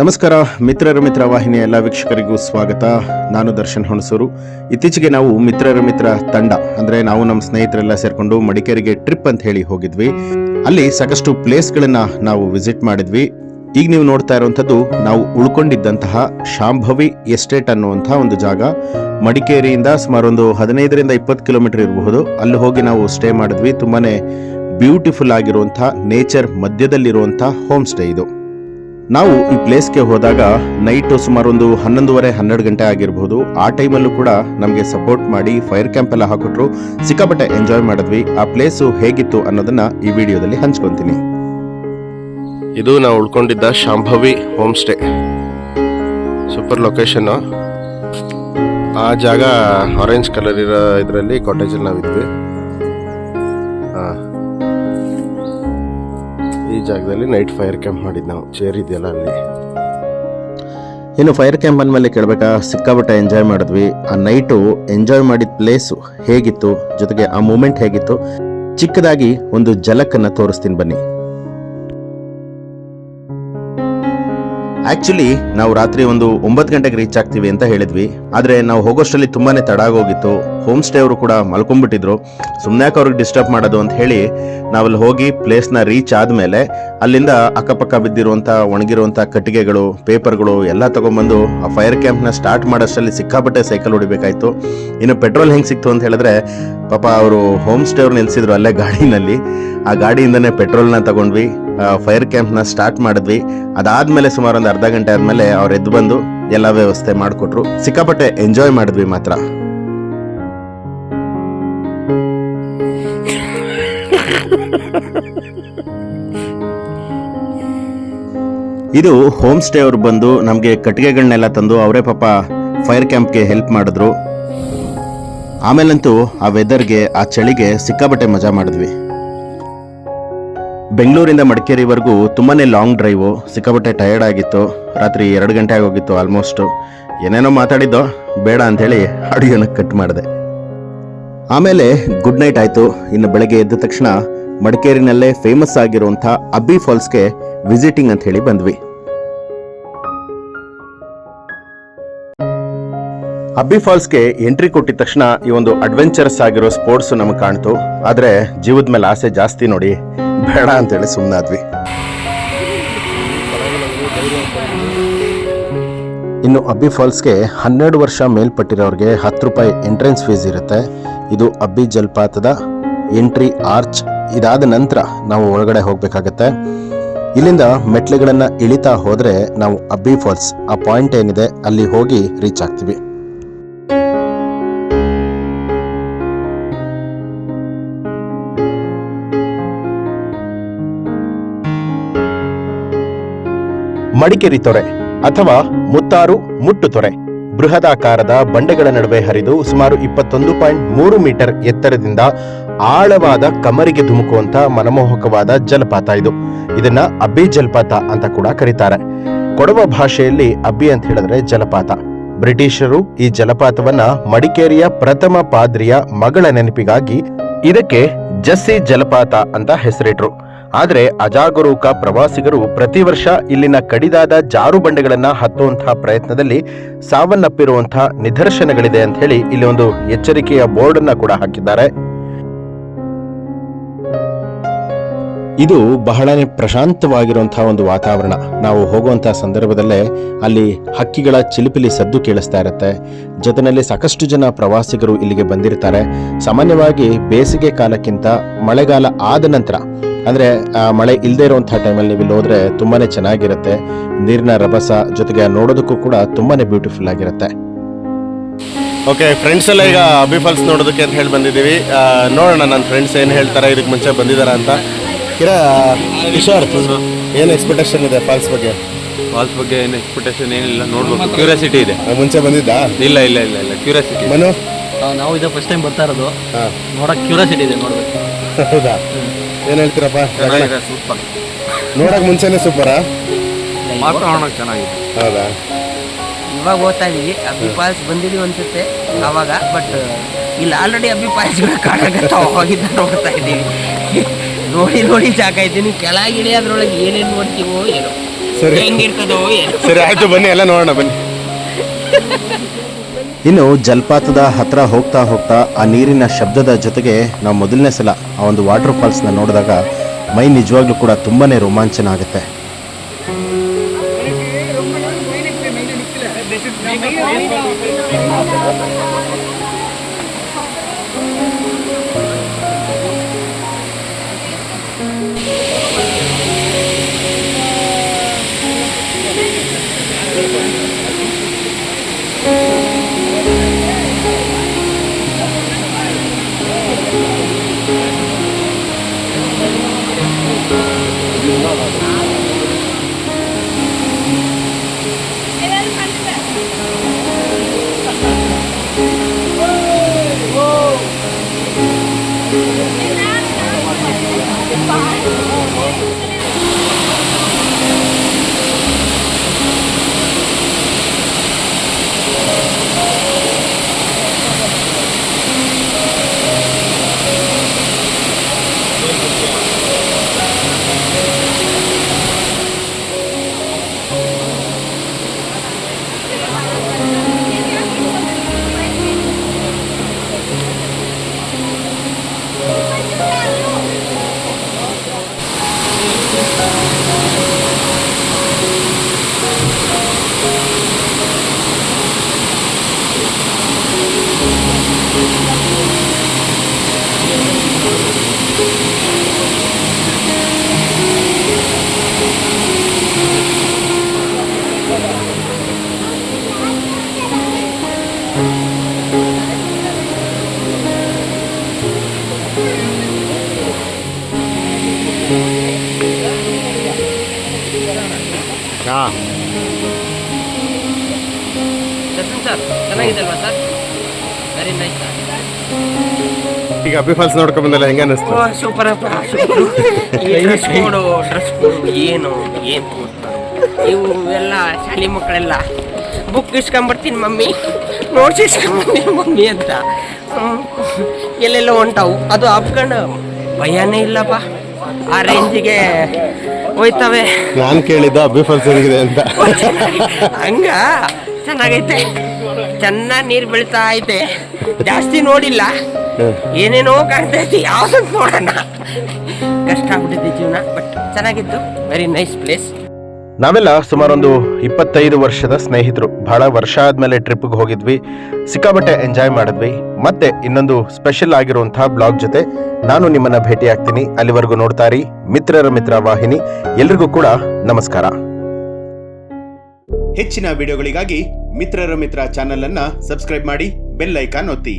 ನಮಸ್ಕಾರ, ಮಿತ್ರರ ಮಿತ್ರ ವಾಹಿನಿಯ ಎಲ್ಲ ವೀಕ್ಷಕರಿಗೂ ಸ್ವಾಗತ. ನಾನು ದರ್ಶನ್ ಹುಣಸೂರು. ಇತ್ತೀಚೆಗೆ ನಾವು ಮಿತ್ರರ ಮಿತ್ರ ತಂಡ, ಅಂದ್ರೆ ನಾವು ನಮ್ಮ ಸ್ನೇಹಿತರೆಲ್ಲ ಸೇರ್ಕೊಂಡು ಮಡಿಕೇರಿಗೆ ಟ್ರಿಪ್ ಅಂತ ಹೇಳಿ ಹೋಗಿದ್ವಿ. ಅಲ್ಲಿ ಸಾಕಷ್ಟು ಪ್ಲೇಸ್ಗಳನ್ನ ನಾವು ವಿಸಿಟ್ ಮಾಡಿದ್ವಿ. ಈಗ ನೀವು ನೋಡ್ತಾ ಇರುವಂಥದ್ದು ನಾವು ಉಳ್ಕೊಂಡಿದ್ದಂತಹ ಶಾಂಭವಿ ಎಸ್ಟೇಟ್ ಅನ್ನುವಂಥ ಒಂದು ಜಾಗ. ಮಡಿಕೇರಿಯಿಂದ ಸುಮಾರು ಒಂದು ಹದಿನೈದರಿಂದ ಇಪ್ಪತ್ತು ಕಿಲೋಮೀಟರ್ ಇರಬಹುದು. ಅಲ್ಲಿ ಹೋಗಿ ನಾವು ಸ್ಟೇ ಮಾಡಿದ್ವಿ. ತುಂಬಾನೇ ಬ್ಯೂಟಿಫುಲ್ ಆಗಿರುವಂಥ ನೇಚರ್ ಮಧ್ಯದಲ್ಲಿರುವಂಥ ಹೋಮ್ ಸ್ಟೇ ಇದು. ನಾವು ಈ ಪ್ಲೇಸ್ಗೆ ಹೋದಾಗ ನೈಟ್ ಸುಮಾರು ಒಂದು ಹನ್ನೊಂದುವರೆ, ಹನ್ನೆರಡು ಗಂಟೆ ಆಗಿರಬಹುದು ಆ ಟೈಮಲ್ಲೂ ಕೂಡ ನಮಗೆ ಸಪೋರ್ಟ್ ಮಾಡಿ ಫೈರ್ ಕ್ಯಾಂಪ್ ಎಲ್ಲ ಹಾಕೊಟ್ರು. ಸಿಕ್ಕಾಪಟ್ಟೆ ಎಂಜಾಯ್ ಮಾಡಿದ್ವಿ. ಆ ಪ್ಲೇಸು ಹೇಗಿತ್ತು ಅನ್ನೋದನ್ನ ಈ ವಿಡಿಯೋದಲ್ಲಿ ಹಂಚ್ಕೊತೀನಿ. ಇದು ನಾವು ಉಳ್ಕೊಂಡಿದ್ದ Shambhavi home stay super location ಆ ಜಾಗ ಆರೆಂಜ್ ಕಲರ್ ಇರೋ ಇದರಲ್ಲಿ ಕಾಟೇಜಲ್ಲಿ ನಾವಿದ್ವಿ. ಈ ಜಾಗದಲ್ಲಿ ನೈಟ್ ಫೈರ್ ಕ್ಯಾಂಪ್ ಮಾಡಿದ್ ನಾವು. ಚೇರ್ ಇದೆಯಲ್ಲ ಅಲ್ಲಿ. ಇನ್ನು ಫೈರ್ ಕ್ಯಾಂಪ್ ಅಂದಮೇಲೆ ಕೇಳಬೇಕಾ ಸಿಕ್ಕಾಬಿಟ್ಟೆ ಎಂಜಾಯ್ ಮಾಡಿದ್ವಿ. ಆ ನೈಟು ಎಂಜಾಯ್ ಮಾಡಿದ ಪ್ಲೇಸು ಹೇಗಿತ್ತು? ಜೊತೆಗೆ ಆ ಮೂಮೆಂಟ್ ಹೇಗಿತ್ತು? ಚಿಕ್ಕದಾಗಿ ಒಂದು ಜಲಕನ್ನು ತೋರಿಸ್ತೀನಿ ಬನ್ನಿ. ಆಕ್ಚುಲಿ ನಾವು ರಾತ್ರಿ ಒಂದು ಒಂಬತ್ತು ಗಂಟೆಗೆ ರೀಚ್ ಆಗ್ತೀವಿ ಅಂತ ಹೇಳಿದ್ವಿ. ಆದ್ರೆ ನಾವು ಹೋಗೋಷ್ಟರಲ್ಲಿ ತುಂಬಾನೇ ತಡ ಆಗೋಗಿತ್ತು ಹೋಮ್ ಸ್ಟೇ ಅವರು ಕೂಡ ಮಲ್ಕೊಂಡ್ಬಿಟ್ಟಿದ್ರು. ಸುಮ್ಮನೆ ಅವ್ರಿಗೆ ಡಿಸ್ಟರ್ಬ್ ಮಾಡೋದು ಅಂತ ಹೇಳಿ ನಾವಲ್ಲಿ ಹೋಗಿ ಪ್ಲೇಸ್ನ ರೀಚ್ ಆದ್ಮೇಲೆ ಅಲ್ಲಿಂದ ಅಕ್ಕಪಕ್ಕ ಬಿದ್ದಿರುವಂತ ಒಣಗಿರುವಂತ ಕಟ್ಟಿಗೆಗಳು ಪೇಪರ್ಗಳು ಎಲ್ಲ ತಗೊಂಡ್ಬಂದು ಆ ಫೈರ್ ಕ್ಯಾಂಪ್ನ ಸ್ಟಾರ್ಟ್ ಮಾಡೋಷ್ಟರಲ್ಲಿ ಸಿಕ್ಕಾಪಟ್ಟೆ ಸೈಕಲ್ ಹೊಡಿಬೇಕಾಯ್ತು. ಇನ್ನು ಪೆಟ್ರೋಲ್ ಹೆಂಗ್ ಸಿಕ್ತು ಅಂತ ಹೇಳಿದ್ರೆ ಪಾಪ ಅವರು ಹೋಮ್ ಸ್ಟೇ ಅವ್ರು ನಿಲ್ಸಿದ್ರು ಅಲ್ಲೇ ಗಾಡಿನಲ್ಲಿ. ಆ ಗಾಡಿಯಿಂದನೇ ಪೆಟ್ರೋಲ್ನ ತಗೊಂಡ್ವಿ ಫೈರ್ ಕ್ಯಾಂಪ್ನ ಸ್ಟಾರ್ಟ್ ಮಾಡಿದ್ವಿ. ಅದಾದಮೇಲೆ ಸುಮಾರು ಒಂದು ಅರ್ಧ ಗಂಟೆ ಆದಮೇಲೆ ಅವ್ರು ಎದ್ದು ಬಂದು ಎಲ್ಲ ವ್ಯವಸ್ಥೆ ಮಾಡಿಕೊಟ್ರು. ಸಿಕ್ಕಾಪಟ್ಟೆ ಎಂಜಾಯ್ ಮಾಡಿದ್ವಿ ಮಾತ್ರ. ಇದು ಹೋಮ್ ಸ್ಟೇ ಅವ್ರು ಬಂದು ನಮಗೆ ಕಟ್ಟಿಗೆಗಳನ್ನೆಲ್ಲ ತಂದು ಅವರೇ ಪಾಪ ಫೈರ್ ಕ್ಯಾಂಪ್ಗೆ ಹೆಲ್ಪ್ ಮಾಡಿದ್ರು. ಆಮೇಲಂತೂ ಆ ವೆದರ್ಗೆ ಆ ಚಳಿಗೆ ಸಿಕ್ಕಾಪಟ್ಟೆ ಮಜಾ ಮಾಡಿದ್ವಿ. ಬೆಂಗಳೂರಿಂದ ಮಡಿಕೇರಿವರೆಗೂ ತುಂಬಾ ಲಾಂಗ್ ಡ್ರೈವು ಸಿಕ್ಕಾಪಟ್ಟೆ ಟಯರ್ಡ್ ಆಗಿತ್ತು. ರಾತ್ರಿ ಎರಡು ಗಂಟೆ ಆಗೋಗಿತ್ತು ಆಲ್ಮೋಸ್ಟು ಏನೇನೋ ಮಾತಾಡಿದ್ದೋ ಬೇಡ ಅಂಥೇಳಿ ಆಡಿಯೋನ ಕಟ್ ಮಾಡಿದೆ. ಆಮೇಲೆ ಗುಡ್ ನೈಟ್ ಆಯಿತು. ಇನ್ನು ಬೆಳಗ್ಗೆ ಎದ್ದ ತಕ್ಷಣ ಮಡಿಕೇರಿನಲ್ಲೇ ಫೇಮಸ್ ಆಗಿರುವಂಥ ಅಬ್ಬಿ ಫಾಲ್ಸ್ಗೆ ವಿಸಿಟಿಂಗ್ ಅಂತ ಹೇಳಿ ಬಂದ್ವಿ. ಅಬ್ಬಿ ಫಾಲ್ಸ್ಗೆ ಎಂಟ್ರಿ ಕೊಟ್ಟಿದ ತಕ್ಷಣ ಈ ಒಂದು ಅಡ್ವೆಂಚರಸ್ ಆಗಿರೋ ಸ್ಪೋರ್ಟ್ಸ್ ನಮಗೆ ಕಾಣ್ತು. ಆದ್ರೆ ಜೀವದ ಮೇಲೆ ಆಸೆ ಜಾಸ್ತಿ ನೋಡಿ ಬೇಡ ಅಂತೇಳಿ ಸುಮ್ಮನಾದ್ವಿ ಇನ್ನು ಅಬ್ಬಿ ಫಾಲ್ಸ್ಗೆ ಹನ್ನೆರಡು ವರ್ಷ ಮೇಲ್ಪಟ್ಟಿರೋರಿಗೆ ಹತ್ತು ರೂಪಾಯಿ ಎಂಟ್ರೆನ್ಸ್ ಫೀಸ್ ಇರುತ್ತೆ. ಇದು ಅಬ್ಬಿ ಜಲಪಾತದ ಎಂಟ್ರಿ ಆರ್ಚ್. ಇದಾದ ನಂತರ ನಾವು ಒಳಗಡೆ ಹೋಗಬೇಕಾಗತ್ತೆ. ಇಲ್ಲಿಂದ ಮೆಟ್ಲುಗಳನ್ನು ಇಳಿತಾ ಹೋದರೆ ನಾವು ಅಬ್ಬಿ ಫಾಲ್ಸ್, ಆ ಪಾಯಿಂಟ್ ಏನಿದೆ ಅಲ್ಲಿ ಹೋಗಿ ರೀಚ್ ಆಗ್ತೀವಿ. ಮಡಿಕೇರಿ ತೊರೆ ಅಥವಾ ಮುತ್ತಾರು ಮುಟ್ಟು ತೊರೆ ಬೃಹದಾಕಾರದ ಬಂಡೆಗಳ ನಡುವೆ ಹರಿದು ಸುಮಾರು ಇಪ್ಪತ್ತೊಂದು ಪಾಯಿಂಟ್ ಮೂರು ಮೀಟರ್ ಎತ್ತರದಿಂದ ಆಳವಾದ ಕಮರಿಗೆ ಧುಮುಕುವಂತ ಮನಮೋಹಕವಾದ ಜಲಪಾತ ಇದು. ಇದನ್ನ ಅಬ್ಬಿ ಜಲಪಾತ ಅಂತ ಕೂಡ ಕರೀತಾರೆ. ಕೊಡವ ಭಾಷೆಯಲ್ಲಿ ಅಬ್ಬಿ ಅಂತ ಹೇಳಿದ್ರೆ ಜಲಪಾತ. ಬ್ರಿಟಿಷರು ಈ ಜಲಪಾತವನ್ನ ಮಡಿಕೇರಿಯ ಪ್ರಥಮ ಪಾದ್ರಿಯ ಮಗಳ ನೆನಪಿಗಾಗಿ ಇದಕ್ಕೆ ಜಸ್ಸಿ ಜಲಪಾತ ಅಂತ ಹೆಸರಿಟ್ರು. ಆದ್ರೆ ಅಜಾಗರೂಕ ಪ್ರವಾಸಿಗರು ಪ್ರತಿ ವರ್ಷ ಇಲ್ಲಿನ ಕಡಿದಾದ ಜಾರು ಬಂಡೆಗಳನ್ನ ಹತ್ತುವಂತಹ ಪ್ರಯತ್ನದಲ್ಲಿ ಸಾವನ್ನಪ್ಪಿರುವಂತಹ ನಿದರ್ಶನಗಳಿದೆ ಅಂತ ಹೇಳಿ ಇಲ್ಲಿ ಒಂದು ಎಚ್ಚರಿಕೆಯ ಬೋರ್ಡ್ ಅನ್ನ ಕೂಡ ಹಾಕಿದ್ದಾರೆ. ಇದು ಬಹಳನೇ ಪ್ರಶಾಂತವಾಗಿರುವಂತಹ ಒಂದು ವಾತಾವರಣ. ನಾವು ಹೋಗುವಂತಹ ಸಂದರ್ಭದಲ್ಲೇ ಅಲ್ಲಿ ಹಕ್ಕಿಗಳ ಚಿಲಿಪಿಲಿ ಸದ್ದು ಕೇಳಿಸ್ತಾ ಇರುತ್ತೆ. ಜೊತೆಯಲ್ಲಿ ಸಾಕಷ್ಟು ಜನ ಪ್ರವಾಸಿಗರು ಇಲ್ಲಿಗೆ ಬಂದಿರ್ತಾರೆ. ಸಾಮಾನ್ಯವಾಗಿ ಬೇಸಿಗೆ ಕಾಲಕ್ಕಿಂತ ಮಳೆಗಾಲ ಆದ ನಂತರ ಅಂದ್ರೆ ಆ ಮಳೆ ಇಲ್ಲದೆ ಇರುವಂಥ ಟೈಮಲ್ಲಿ ನೀವು ಇಲ್ಲಿ ಹೋದರೆ ತುಂಬಾ ಚೆನ್ನಾಗಿರುತ್ತೆ. ನೀರಿನ ರಭಸ ಜೊತೆಗೆ ನೋಡೋದಕ್ಕೂ ಕೂಡ ತುಂಬಾನೇ ಬ್ಯೂಟಿಫುಲ್ ಆಗಿರುತ್ತೆ. ಓಕೆ ಫ್ರೆಂಡ್ಸ್ ಎಲ್ಲ ಈಗ ಅಬ್ಬಿ ಫಾಲ್ಸ್ ನೋಡೋದಕ್ಕೆ ಅಂತ ಹೇಳಿ ಬಂದಿದ್ದೀವಿ. ನೋಡೋಣ ನನ್ನ ಫ್ರೆಂಡ್ಸ್ ಏನು ಹೇಳ್ತಾರೆ ಇದಕ್ಕೆ ಮುಂಚೆ ಬಂದಿದ್ದಾರೆ ಅಂತ. ಕಿರಾ ಕಿಶೋರ್ ಏನು ಎಕ್ಸ್ಪೆಕ್ಟೇಷನ್ ಇದೆ ಫಾಲ್ಸ್ ಬಗ್ಗೆ? ಫಾಲ್ಸ್ ಬಗ್ಗೆ ಏನು ಎಕ್ಸ್ಪೆಕ್ಟೇಷನ್ ಏನಿಲ್ಲ ನೋಡ್ಬೋದು ಕ್ಯೂರಿಯಾಸಿಟಿ ಇದೆ. ಮುಂಚೆ ಬಂದಿದ್ದಾ? ಇಲ್ಲ ಇಲ್ಲ ಇಲ್ಲ ಇಲ್ಲ. ಕ್ಯೂರಿಯಾಸಿಟಿ ಮನು? ನಾವು ಇದು ಫಸ್ಟ್ ಟೈಮ್ ಬರ್ತಾ ಇರೋದು. ಹಾಂ. ನೋಡಕ್ ಕ್ಯೂರಿಯಾಸಿಟಿ ಇದೆ ನೋಡಬೇಕು. ಹೌದಾ? ಏನು ಹೇಳ್ತೀರಪ್ಪ? ಚೆನ್ನಾಗಿದೆ ಸೂಪರ್ ನೋಡಕ್ ಮುಂಚೆನೆ ಸೂಪರ್ ವಾತಾವರಣ ಚೆನ್ನಾಗಿದೆ. ಹೌದಾ? ಇವಾಗ ಓದ್ತಾ ಇದೀವಿ. ಅಬ್ಬಿ ಫಾಲ್ಸ್ ಬಂದಿದೀವಿ ಅನ್ಸುತ್ತೆ ಅವಾಗ ಬಟ್ ಇಲ್ಲಿ ಆಲ್ರೆಡಿ ಅಬ್ಬಿ ಫಾಲ್ಸ್ಗಳು ಕಾಣಕತ್ತಾವ ಅವಾಗಿಂದ ನೋಡ್ತಾ ಇದ್ದೀವಿ ನೋಡಿ ನೋಡಿ ಸಾಕಾಯ್ತೀನಿ. ಕೆಳಗೆ ಇಳಿಯೋದ್ರೊಳಗೆ ಏನೇನು ನೋಡ್ತೀವೋ ಏನೋ. ಸರಿ. ಹೆಂಗಿರ್ತದೋ ಏನೋ. ಸರಿ ಆಯ್ತು ಬನ್ನಿ ಎಲ್ಲ ನೋಡೋಣ ಬನ್ನಿ. ಇನ್ನು ಜಲಪಾತದ ಹತ್ರ ಹೋಗ್ತಾ ಹೋಗ್ತಾ ಆ ನೀರಿನ ಶಬ್ದದ ಜೊತೆಗೆ ನಾವು ಮೊದಲನೇ ಸಲ ಆ ಒಂದು ವಾಟರ್ ಫಾಲ್ಸ್ನ ನೋಡಿದಾಗ ಮೈ ನಿಜವಾಗ್ಲೂ ಕೂಡ ತುಂಬಾ ರೋಮಾಂಚನ ಆಗುತ್ತೆ ದರ್ಶನ್ ಸರ್ ಚೆನ್ನಾಗಿದೆ ಅಲ್ವಾ ಸರ್? Very nice sir. ಈಗ ಅಬ್ಬಿ ಫಾಲ್ಸ್ ನೋಡ್ಕೊಂಡ್ ಬಂದಲ್ಲ ಹೆಂಗ ಅನಿಸ್ತು ಸೂಪರ್ ಅಪ್ಪ ಡ್ರೆಸ್ ಕೋಡು ಡ್ರೆಸ್ ಕೋಡು ಏನು ಏನು ಇವು ಎಲ್ಲ ಶಾಲೆ ಮಕ್ಕಳೆಲ್ಲ ಬುಕ್ ಇಸ್ಕೊಂಬರ್ತೀನಿ ಮಮ್ಮಿ. ನೋಟ್ಸ್ ಇಸ್ಕೊಂಬರ್ತೀನಿ ಮಮ್ಮಿ ಅಂತ. ಎಲ್ಲೆಲ್ಲೋ ಹೊಂಟಾವು. ಅದು ಹಾಪ್ಕೊಂಡು ಭಯನೇ ಇಲ್ಲಪ್ಪ. ಆ ರೇಂಜಿಗೆ ಹೋಯ್ತವೆ. ನಾನು ಕೇಳಿದ್ದ ಅಬ್ಬಿ ಫಾಲ್ಸ್ ಹೇಗಿದೆ ಅಂತ. ಹಂಗ? ಚೆನ್ನಾಗೈತೆ. ಚೆನ್ನಾಗಿ ನೀರು ಬೀಳ್ತಾ ಐತೆ. ಜಾಸ್ತಿ ನೋಡಿಲ್ಲ. ಏನೇನೋ ಕಾಣ್ತೈತಿ ಯಾವ್ದಂತ ನೋಡೋಣ. ಕಷ್ಟ ಆಗ್ಬಿಟ್ಟಿದೆ ಜೀವನ ಬಟ್ ಚೆನ್ನಾಗಿತ್ತು. ವೆರಿ ನೈಸ್ ಪ್ಲೇಸ್ ನಾವೆಲ್ಲ ಸುಮಾರೊಂದು ಇಪ್ಪತ್ತೈದು ವರ್ಷದ ಸ್ನೇಹಿತರು. ಬಹಳ ವರ್ಷ ಆದಮೇಲೆ ಟ್ರಿಪ್ಗೆ ಹೋಗಿದ್ವಿ. ಸಿಕ್ಕಾಬಟ್ಟೆ ಎಂಜಾಯ್ ಮಾಡಿದ್ವಿ. ಮತ್ತೆ ಇನ್ನೊಂದು ಸ್ಪೆಷಲ್ ಆಗಿರುವಂತಹ ಬ್ಲಾಗ್ ಜೊತೆ ನಾನು ನಿಮ್ಮನ್ನ ಭೇಟಿ ಆಗ್ತೀನಿ ಅಲ್ಲಿವರೆಗೂ ನೋಡ್ತಾರಿ ಮಿತ್ರರ ಮಿತ್ರ ವಾಹಿನಿ. ಎಲ್ರಿಗೂ ಕೂಡ ನಮಸ್ಕಾರ. ಹೆಚ್ಚಿನ ವಿಡಿಯೋಗಳಿಗಾಗಿ ಮಿತ್ರರ ಮಿತ್ರ ಚಾನೆಲ್ ಅನ್ನ ಸಬ್ಸ್ಕ್ರೈಬ್ ಮಾಡಿ, ಬೆಲ್ ಐಕಾನ್ ಒತ್ತಿ.